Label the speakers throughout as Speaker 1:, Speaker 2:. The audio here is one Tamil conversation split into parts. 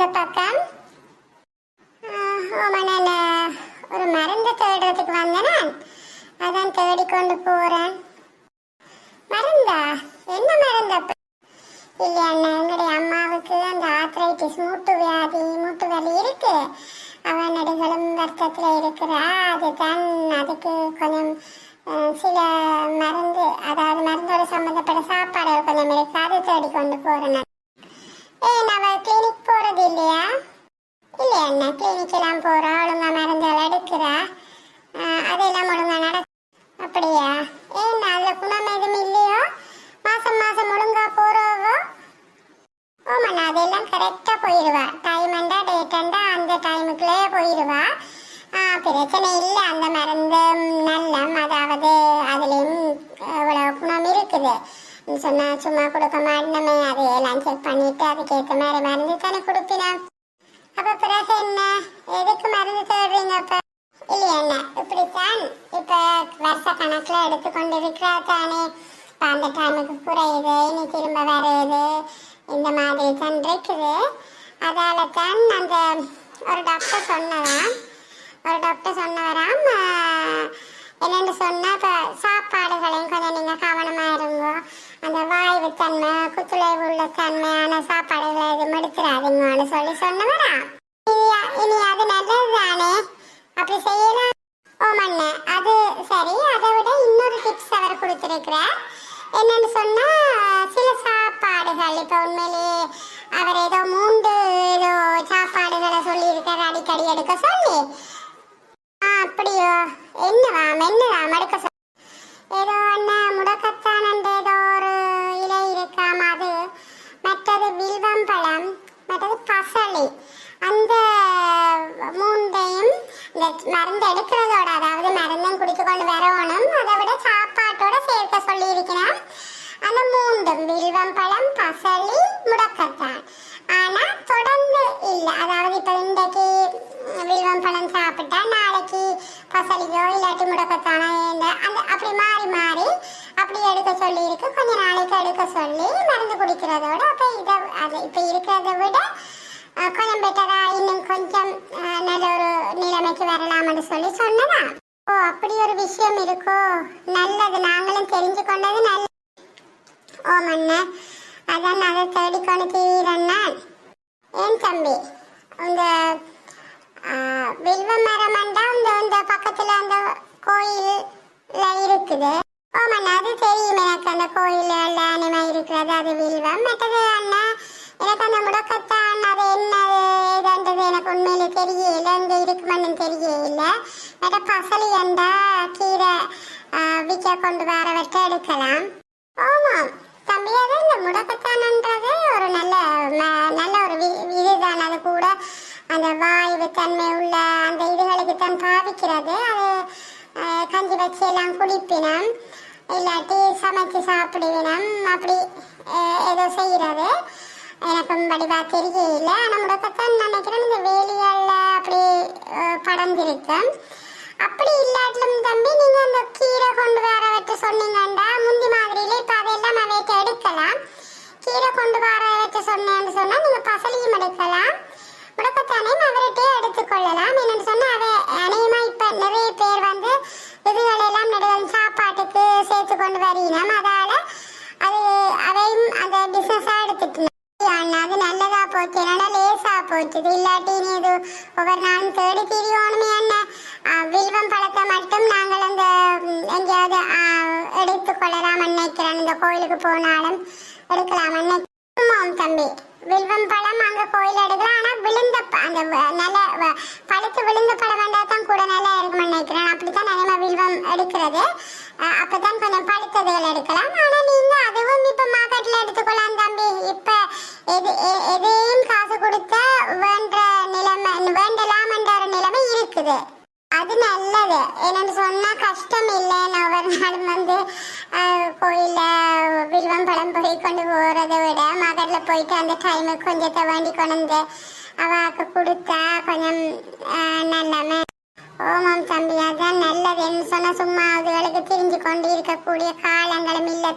Speaker 1: இந்த பக்கம். ஆமா நான் ஒரு மருந்து தேடுறதுக்கு வந்தேன் அதான் தேடிக்கொண்டு போறேன். மருந்தா? என்ன மருந்து? இல்லையா எங்களுடைய அம்மாவுக்கு அந்த ஆத்ரைட்டிஸ் மூட்டு வியாதி மூட்டு வலி இருக்கு. அவன் நடுகளும் வருத்தத்துல இருக்கிறா. அதுதான் அதுக்கு கொஞ்சம் சில மருந்து அதாவது மருந்தோட சம்மந்தப்பட்ட சாப்பாடு கொஞ்சம் இருக்கு. அது தேடி கொண்டு போறேன் ஏன் அவ போறது இல்லையா? இல்ல அண்ணா கிளினிக் எல்லாம் போறா ஒழுங்கா மருந்தெல்லாம் எடுக்கிறா? அதெல்லாம் ஒழுங்கா நட அப்படியா? ஏன் அதுல குணம் எதுவும் இல்லையோ? மாசம் மாசம் ஒழுங்கா போறவோ? ஆமாண்ணா அதெல்லாம் கரெக்டா போயிடுவா. டைம் அண்டா டேட் அண்டா அந்த டைமுக்குள்ளே போயிடுவா. பிரச்சனை இல்லை அந்த மருந்து நல்லம் அதாவது அதுலேயும் இவ்வளோ குணம் இருக்குது. நீ சொன்னா சும்மா கொடுக்க மாட்டோமே அது எல்லாம் செக் பண்ணிட்டு அதுக்கேற்ற மாதிரி மருந்து தானே கொடுப்பினா அப்ப பிறகு என்ன? எதுக்கு மருந்து தேடுறீங்க அப்ப? இல்லையா என்ன இப்படித்தான் இப்ப வருஷ கணக்குல எடுத்துக்கொண்டு இருக்கிறா தானே அந்த டைமுக்கு குறையுது இனி திரும்ப வருது இந்த மாதிரி தான் இருக்குது. அதால தான் அந்த ஒரு டாக்டர் சொன்னதாம். ஒரு டாக்டர் சொன்னவராம் என்னென்னு சொன்னால் இப்போ சாப்பாடுகளையும் கொஞ்சம் நீங்கள் கவனமாக இருங்க அந்த வாய்வு தன்மை குத்துளைவு உள்ள தன்மையான சாப்பாடுகளை இது எடுத்துடாதீங்கன்னு சொல்லி சொன்னவரா? இனி அது நல்லதுதானே? அப்படி செய்யலாம் ஓமண்ண அது சரி. அதை விட இன்னொரு டிப்ஸ் அவர் கொடுத்துருக்கிறார். என்னன்னு சொன்னா சில சாப்பாடுகள் இப்போ உண்மையிலேயே அவர் ஏதோ மூன்று ஏதோ சாப்பாடுகளை சொல்லியிருக்கார் அடிக்கடி எடுக்க சொல்லி. அப்படியோ. என்னவாம் என்னவாம் எடுக்க ஏதோ என்ன முடக்கத்தான் என்ற ஏதோ ஒரு இலை இருக்காம் அது மற்றது வில்வம்பழம் மற்றது பசளி அந்த மூண்டையும் இந்த எடுக்கிறதோட அதாவது மருந்தும் குடித்து கொண்டு வரணும் அதை விட சாப்பாட்டோட சேர்க்க சொல்லியிருக்கிறேன். அந்த மூண்டும் வில்வம் பழம் பசலி முடக்கத்தான். ஆனா தொடர்ந்து இல்லை. அதாவது இப்போ இன்றைக்கு வில்வம் பழம் சாப்பிட்டா நாளைக்கு பசலியோ இல்லாட்டி முடக்கத்தானோ இந்த அந்த அப்படி மாறி மாறி அப்படி எடுக்க சொல்லி இருக்கு கொஞ்ச நாளைக்கு எடுக்க சொல்லி மருந்து குடிக்கிறதோட அப்போ இதை அது இப்போ இருக்கிறத விட கொஞ்சம் பெட்டரா இன்னும் கொஞ்சம் நல்ல ஒரு நிலைமைக்கு வரலாம்னு சொல்லி சொன்னதா? ஓ அப்படி ஒரு விஷயம் இருக்கோ? நல்லது நாங்களும் தெரிஞ்சு கொண்டது நல்ல ஓ மன்ன அதான் அதை தேடிக்கொண்டு தீவிரன்னா ஏன் தம்பி? இந்த வில்வ மரமண்டா இந்த இந்த பக்கத்துல அந்த கோயில்ல இருக்குது. ஓ மண்ணா அது தெரியும் எனக்கு அந்த கோயில் அனிமை இருக்கிறது. அது வில்வம் மற்றது அண்ணா எனக்கு அந்த முடக்கத்தான். அது என்னது? ஏதுன்றது எனக்கு உண்மையில தெரியல. இங்க இருக்குமென்னு தெரியல. மற்ற பசலி அந்த கீரை ஆஹ், விற்க கொண்டு வரவற்றை எடுக்கலாம். ஆமாம் தம்பி அது இந்த முடக்கத்தானன்றது ஒரு நல்ல நல்ல ஒரு வி- இதுதான். அது கூட அந்த வாயு தன்மை உள்ள அந்த இதுகளுக்கு தான் பாவிக்கிறது. அது கஞ்சி வச்சு எல்லாம் குடிப்பினம் இல்லாட்டி சமைச்சு சாப்பிடுவினம். அப்படி ஏதோ செய்கிறது. எனக்கும் வடிவா தெரியல ஆனால் முடக்கத்தான் நினைக்கிறேன் இந்த வேலியால் அப்படி படர்ந்திருக்கேன் அப்படி இல்லாட்டிலும் தம்பி நீங்க அந்த கீரை கொண்டு வரவற்று சொன்னீங்கண்டா. முந்தி மாதிரியில இப்ப அதெல்லாம் அவைட்டு எடுக்கலாம். கீரை கொண்டு வர வச்சு சொன்னேன்னு சொன்னா நீங்க பசலியும் எடுக்கலாம். முடக்கத்தானே அவர்கிட்டே எடுத்துக்கொள்ளலாம் என்னன்னு சொன்னா அவ அநேகமா இப்ப நிறைய பேர் வந்து இதுகளெல்லாம் நடுவன் சாப்பாட்டுக்கு சேர்த்து கொண்டு வரீனம் அதை அவையும் அந்த பிசினஸா எடுத்துட்டு அண்ணா அது நல்லதா போச்சு என்னடா லேசா போச்சு இல்லாட்டி நீ இது ஒவ்வொரு நாளும் தேடி திரியோணுமே என்ன? வில்வம் பழத்தை மட்டும் நாங்கள் அந்த எங்கேயாவது எடுத்து கொள்ளலாம் நினைக்கிறேன் இந்த கோயிலுக்கு போனாலும் எடுக்கலாம் நினைக்கிறோம் தம்பி வில்வம் பழம் அங்க கோயில் எடுக்கலாம். ஆனா விழுந்த அந்த வ- நல்ல பழுத்து விழுந்த பழம் வேண்டா தான் கூட நல்லா இருக்கும் நினைக்கிறேன் அப்படித்தான் நிறைய வில்வம் எடுக்கிறது. அஹ் அப்பதான் கொஞ்சம் பழுத்ததுகள் எடுக்கலாம் ஆனா நீங்க அதுவும் இப்ப மார்க்கெட்ல எடுத்துக்கொள்ளலாம் தம்பி இப்ப எது எ- எதையும் காசு கொடுத்தா வேண்ட நிலைமை வேண்டலாம் என்ற ஒரு நிலைமை இருக்குது அது நல்லது என்னன்னு சொன்னா கஷ்டம் இல்லைன்னு ஒவ்வொரு நாளும் வந்து ஆஹ், கோயில்ல வில்வம் பழம் போய் கொண்டு போறதை விட மகர்ல போயிட்டு அந்த டைமுக்கு கொஞ்சத்தை வேண்டி கொண்டு அவாக்கு கொடுத்தா கொஞ்சம் ஆஹ், நல்லமே ஓமாம் தம்பி அதான் நல்லது என்ன சும்மா அதுகளுக்கு திரிஞ்சு கொண்டு இருக்கக்கூடிய காலங்களும் இல்லை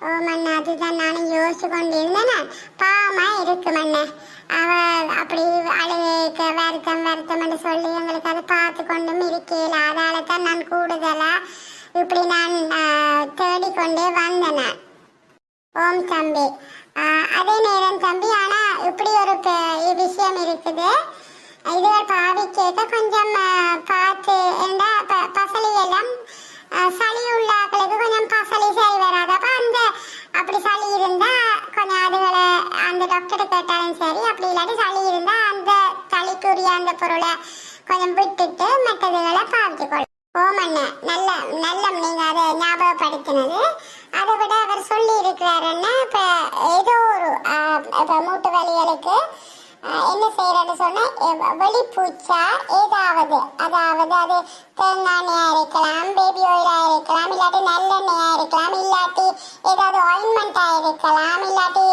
Speaker 1: ஓ அதுதான் நானும் யோசிச்சு கொண்டு இருந்தேன். பாவமா இருக்கு மண்ணே அவ அப்படி அழுக வருத்தம் வருத்தம்னு சொல்லி எங்களுக்கு அதை பார்த்து கொண்டும் இருக்கல அதால தான் நான் கூடுதலா இப்படி நான் ஆஹ், தேடிக்கொண்டே வந்தேன். ஓம் தம்பி. அதே நேரம் தம்பி ஆனா இப்படி ஒரு விஷயம் இருக்குது. இதுகள் பாவி கேட்க கொஞ்சம் பார்த்து என்ன பசலி எல்லாம் சளி உள்ளாக்களுக்கு கொஞ்சம் பசலி சரி வராது. அந்த அப்படி சளி இருந்தா கொஞ்சம் அதுகளை அந்த டாக்டர் கேட்டாலும் சரி அப்படி இல்லாட்டி சளி இருந்தா அந்த சளிக்குரிய அந்த பொருளை கொஞ்சம் விட்டுட்டு மற்றதுகளை பாவிச்சுக்கொள்ளும் ஓமண்ண நல்ல நல்ல நீங்க அதை ஞாபகப்படுத்தினது. அதை விட அவர் சொல்லி இருக்கிறாருன்னா இப்போ ஏதோ ஒரு இப்போ மூட்டு வலிகளுக்கு என்ன செய்யறன்னு சொன்னால் வெளிப்பூச்சா ஏதாவது அதாவது அது தேங்காய் இருக்கலாம் பேபி ஆயிலா இருக்கலாம் இல்லாட்டி நல்லெண்ணெயாக இருக்கலாம் இல்லாட்டி ஏதாவது ஆயின்மெண்ட்டாக இருக்கலாம் இல்லாட்டி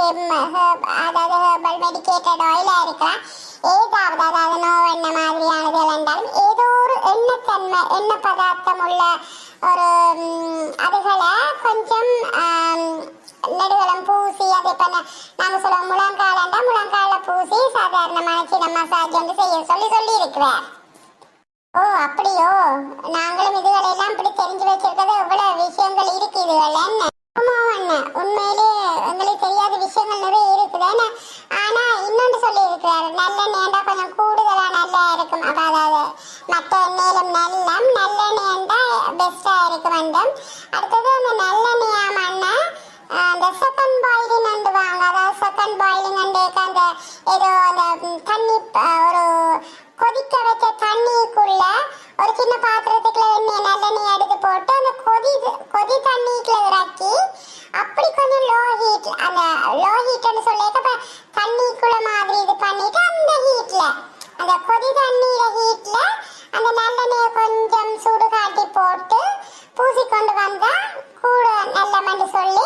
Speaker 1: அதாவது ஹெர்பல் மெடிக்கேட்டட் ஆயிலாக இருக்கலாம். ஏதாவது அதாவது நோ எண்ணெய் மாதிரியானது என்றாலும் ஏதோ ஒரு எண்ணெய் தன்மை எண்ணெய் பதார்த்தம் உள்ள ஒரு அதுகளை கொஞ்சம் ஆம், நெடுவலம் பூசி அதை பண்ண நாங்க சொல்லுவோம் முழங்காலண்டா முழங்கால பூசி சாதாரணமான சின்ன மசாஜ் வந்து செய்ய சொல்லி சொல்லி இருக்கிறார் ஓ அப்படியோ? நாங்களும் இதுகளெல்லாம் இப்படி தெரிஞ்சு வச்சிருக்கிறது எவ்வளவு விஷயங்கள் இருக்கு இதுகள் என்ன? உண்மையிலே எங்களுக்கு தெரியாத விஷயங்கள் நிறைய இருக்குது ஆனா இன்னொன்று சொல்லி இருக்கிறார் நல்ல நேண்டா கொஞ்சம் கூடுதலா நல்லா இருக்கும் அதாவது மற்ற எண்ணெயிலும் நல்லம் நல்லெண்ணெய் நல்லெண்ணெய்ண்டா பெஸ்டா இருக்கும் என்றும் அடுத்தது அந்த நல்லெண்ணெயாம் அண்ணா அந்த செகண்ட் பாயிலிங் அண்டுவாங்க அதாவது செகண்ட் பாயிலிங் அண்டுக்கு அந்த ஏதோ அந்த தண்ணி ஒரு கொதிக்க வச்ச தண்ணிக்குள்ள ஒரு சின்ன பாத்திரத்துக்குள்ள எண்ணெய் நல்லெண்ணெய் எடுத்து போட்டு அந்த கொதி கொதி தண்ணிக்குள்ள இறக்கி அப்படி கொஞ்சம் லோ ஹீட் அந்த லோ ஹீட்னு சொல்லிட்டு தண்ணிக்குள்ள மாதிரி இது பண்ணிட்டு அந்த ஹீட்ல அந்த கொதி தண்ணீர ஹீட்ல அந்த நல்லெண்ணெயை கொஞ்சம் சூடு காட்டி போட்டு பூசி கொண்டு வந்தா கூட நல்லமென்று சொல்லி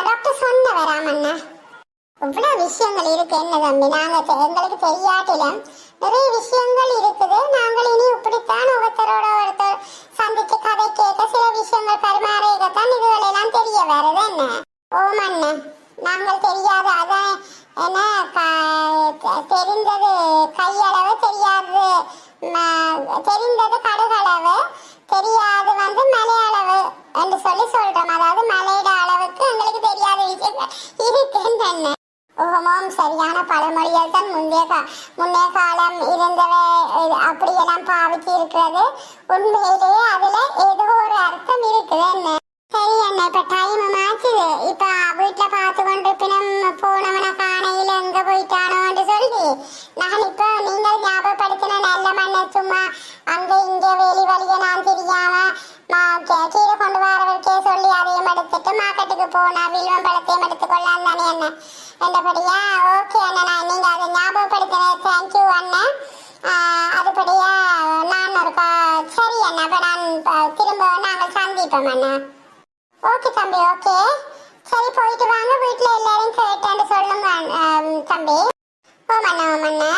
Speaker 1: டாக்டர் சொன்ன வராமண்ணா இவ்வளவு விஷயங்கள் இருக்கு என்ன தம்பி? நாங்க எங்களுக்கு தெரியாட்டிலும் நிறைய விஷயங்கள் இருக்குது. நாங்கள் இனி இப்படித்தான் ஒருத்தரோட ஒருத்தர் சந்திச்சு கதை கேட்க சில விஷயங்கள் பரிமாறிக்கத்தான் இதுகளெல்லாம் தெரிய வருது என்ன? ஓமண்ண நாங்கள் தெரியாது. அதான் என்ன க- தெரிந்தது கையளவு தெரியாது. தெரிந்தது கடுகளவு தெரியாது வந்து மலையளவு என்று சொல்லி சொல்றோம். அதாவது மலையிட அளவுக்கு எங்களுக்கு தெரியாத. விஷயங்கள் இருக்குன்னு உகமும் சரியான பழமொழிகள் தான் முந்தைய கா முன்னே காலம் இருந்தவை அப்படியெல்லாம் பாவிச்சு இருக்கிறது. உண்மையிலேயே அதுல ஏதோ ஒரு அர்த்தம் இருக்குது. என்ன? சரி அண்ணா இப்ப டைம் ஆச்சுது இப்ப வீட்டுல பார்த்து கொண்டிருப்பினம் போனவன காணையில எங்க போயிட்டானோன்னு சொல்லி நான் இப்ப நீங்கள் ஞாபகப்படுத்தின நல்ல மண்ண சும்மா அங்க இங்க வெளி வழிய நான் தெரியாம கீழே கொண்டு வரவர்க்கே சொல்லி அதையும் எடுத்துட்டு மார்க்கெட்டுக்கு போனா வில்வம் பழத்தையும் எடுத்துக்கொள்ளலாம் தானே என்ன என்றபடியா ஓகே அண்ணா நீங்க அதை ஞாபகப்படுத்தின தேங்க்யூ அண்ணா அதுபடியா நான் ஒரு சரி அண்ணா அப்ப நான் திரும்ப நாங்கள் சந்திப்போம் அண்ணா ஓகே தம்பி ஓகே. சரி போயிட்டு வாங்க. வீட்டில் எல்லாரும் கேட்டேன்னு சொல்லுங்க தம்பி. ஓ மண்ணா ஓ மண்ணா